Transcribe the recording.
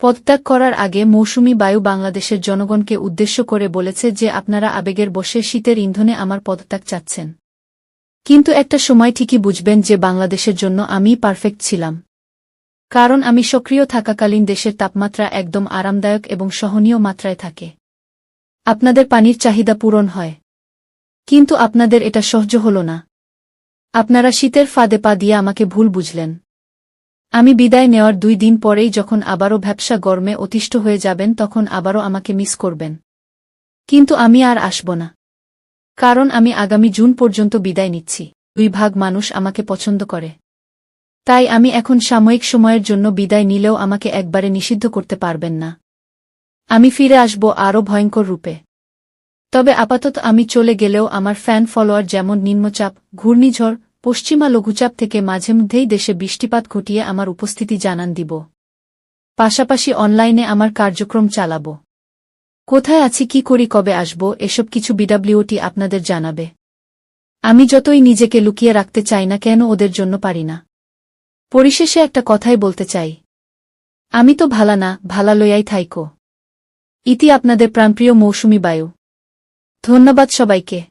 পদত্যাগ করার আগে মৌসুমি বায়ু বাংলাদেশের জনগণকে উদ্দেশ্য করে বলেছে যে আপনারা আবেগের বসে শীতের ইন্ধনে আমার পদত্যাগ চাচ্ছেন। কিন্তু একটা সময় ঠিকই বুঝবেন যে বাংলাদেশের জন্য আমিই পারফেক্ট ছিলাম। কারণ আমি সক্রিয় থাকাকালীন দেশের তাপমাত্রা একদম আরামদায়ক এবং সহনীয় মাত্রায় থাকে। আপনাদের পানির চাহিদা পূরণ হয়। কিন্তু আপনাদের এটা সহ্য হল না। আপনারা শীতের ফাঁদে পা দিয়ে আমাকে ভুল বুঝলেন। আমি বিদায় নেওয়ার দুই দিন পরেই যখন আবারও ভ্যাবসা গরমে অতিষ্ঠ হয়ে যাবেন তখন আবারও আমাকে মিস করবেন। কিন্তু আমি আর আসব না। কারণ আমি আগামী জুন পর্যন্ত বিদায় নিচ্ছি। দুই ভাগ মানুষ আমাকে পছন্দ করে। তাই আমি এখন সাময়িক সময়ের জন্য বিদায় নিলেও আমাকে একবারে নিষিদ্ধ করতে পারবেন না। আমি ফিরে আসব আরও ভয়ঙ্কর রূপে। তবে আপাতত আমি চলে গেলেও আমার ফ্যান ফলোয়ার যেমন নিম্নচাপ, ঘূর্ণিঝড় পশ্চিমা লঘুচাপ থেকে মাঝে মধ্যেই দেশে বৃষ্টিপাত ঘটিয়ে আমার উপস্থিতি জানান দিব। পাশাপাশি অনলাইনে আমার কার্যক্রম চালাব। কোথায় আছি, কি করি, কবে আসব, এসব কিছু বিডাব্লিউটি আপনাদের জানাবে। আমি যতই নিজেকে লুকিয়ে রাখতে চাই না কেন ওদের জন্য পারি না। পরিশেষে একটা কথাই বলতে চাই। আমি তো ভালা না, ভালা লইয়াই থাইকো। ইতি আপনাদের প্রাণপ্রিয় মৌসুমি বায়ু। ধন্যবাদ সবাইকে।